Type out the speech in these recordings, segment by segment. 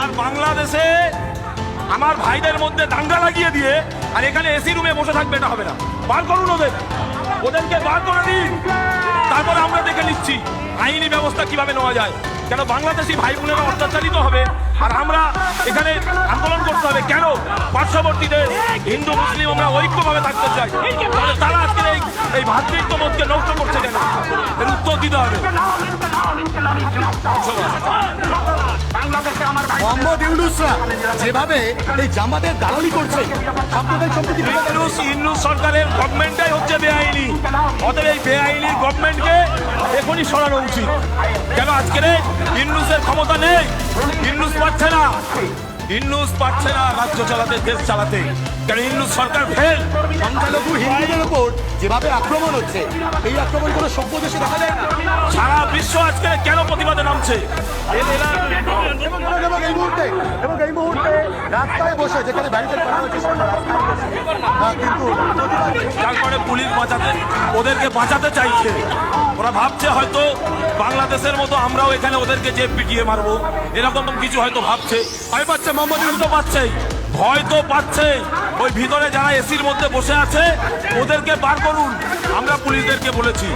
আর বাংলাদেশে আমার ভাইদের মধ্যে দাঙ্গা লাগিয়ে দিয়ে আর এখানে এসি রুমে বসে থাকবে, এটা হবে না। বার করুন ওদের। ওদেরকে বার করে দিন তারপরে আমরা দেখে নিচ্ছি আইনি ব্যবস্থা কীভাবে নেওয়া যায়। কেন বাংলাদেশি ভাই বোনেরা অত্যাচারিত হবে? আর আমরা এখানে আন্দোলন করতে হবে। কেন পার্শ্ববর্তীদের হিন্দু, মুসলিম আমরা ঐক্যভাবে থাকতে চাই? তারা আজকে এই এই ভাতৃত্ববোধকে নষ্ট করছে কেন? এর উত্তর দিতে হবে। মোহাম্মদ ইউনুসরা যেভাবে এই জামাতের দালালি করছে ইউনুস ইউনুস সরকারের গভর্নমেন্টটাই হচ্ছে বেআইনি। অতএব এই বেআইনি গভর্নমেন্টকে এখনই সরানো উচিত। কেন আজকের ইউনুসের ক্ষমতা নেই? ইউনুস পাচ্ছে না। ইউনুস পাচ্ছে না রাজ্য চালাতে দেশ চালাতে। কেন ইউনুস সরকার ফেল সংখ্যালঘু হিন্দুদের উপর যেভাবে আক্রমণ হচ্ছে এই আক্রমণ কোনো সভ্য দেশে দেখা যায় না। সারা বিশ্ব আজকে কেন প্রতিবাদে নামছে? এবং এই মুহূর্তে এবং এই মুহূর্তে রাস্তায় বসে যেখানে ব্যারিকেড করা আহ, কিন্তু তারপরে পুলিশ বাঁচাতে ওদেরকে বাঁচাতে চাইছে। ওরা ভাবছে হয়তো বাংলাদেশের মতো আমরাও এখানে ওদেরকে যে পিটিয়ে মারবো। এরকম কিছু হয়তো ভাবছে। ভয় পাচ্ছে মোহাম্মদ তো পাচ্ছে ভয় তো পাচ্ছে। ওই ভিতরে যারা এসির মধ্যে বসে আছে, ওদেরকে বার করুন। আমরা পুলিশদেরকে বলেছি।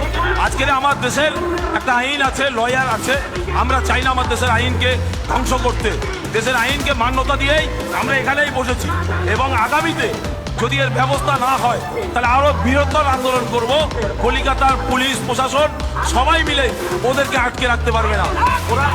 আজকের আমার দেশের একটা আইন আছে, লয়ার আছে। আমরা চাই না আমার দেশের আইনকে ধ্বংস করতে। দেশের আইনকে মান্যতা দিয়েই আমরা এখানেই বসেছি। এবং আগামীতে যদি এর ব্যবস্থা না হয়, তাহলে আরও বৃহত্তর আন্দোলন করব। কলিকাতার পুলিশ, প্রশাসন, সবাই মিলে ওদেরকে আটকে রাখতে পারবে না। ওরা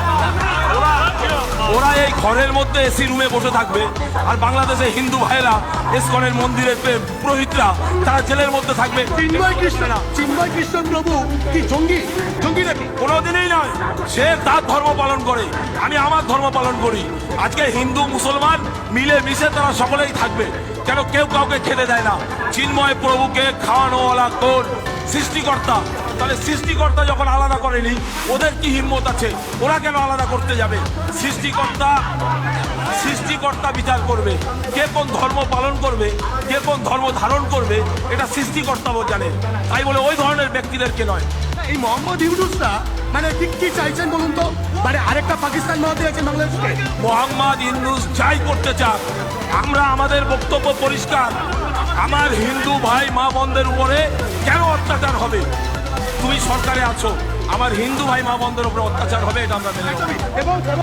ওরা এই ঘরের মধ্যে এসি রুমে বসে থাকবে। আর বাংলাদেশে হিন্দু ভাইরা ইসকনের মন্দিরের পুরোহিতরা তারা জেলের মধ্যে থাকবে। চিন্ময় কৃষ্ণ না চিন্ময় কৃষ্ণ প্রভু কি জঙ্গি? জঙ্গি নাকি কোনোদিনই নয়। সে তার ধর্ম পালন করে। আমি আমার ধর্ম পালন করি। আজকে হিন্দু মুসলমান মিলে মিশে তারা সকলেই থাকবে। কেন কেউ কাউকে খেতে দেয় না। চিন্ময় প্রভুকে খাওয়ানোওয়ালা কোন সৃষ্টিকর্তা? তাহলে সৃষ্টিকর্তা যখন আলাদা করেনি ওদের কি হিম্মত আছে? ওরা কেন আলাদা করতে যাবে? সৃষ্টিকর্তা সৃষ্টিকর্তা বিচার করবে। কে কোন ধর্ম পালন করবে কে কোন ধর্ম ধারণ করবে এটা সৃষ্টিকর্তা জানে। তাই বলে ওই ধরনের ব্যক্তিদেরকে নয়। এই মোহাম্মদ ইউনুসরা মানে ঠিক কি চাইছেন বলুন তো? মানে আরেকটা পাকিস্তান বানাতে চাইছেন বাংলাদেশকে। মোহাম্মদ ইন্দুস যাই করতে চান আমরা আমাদের বক্তব্য পরিষ্কার। আমার হিন্দু ভাই মা বোনদের উপরে কেন অত্যাচার হবে? সরকারে আছো আমার হিন্দু ভাই মা বন্ধের উপরে অত্যাচার হবে এটা আমরা মেনে নেব।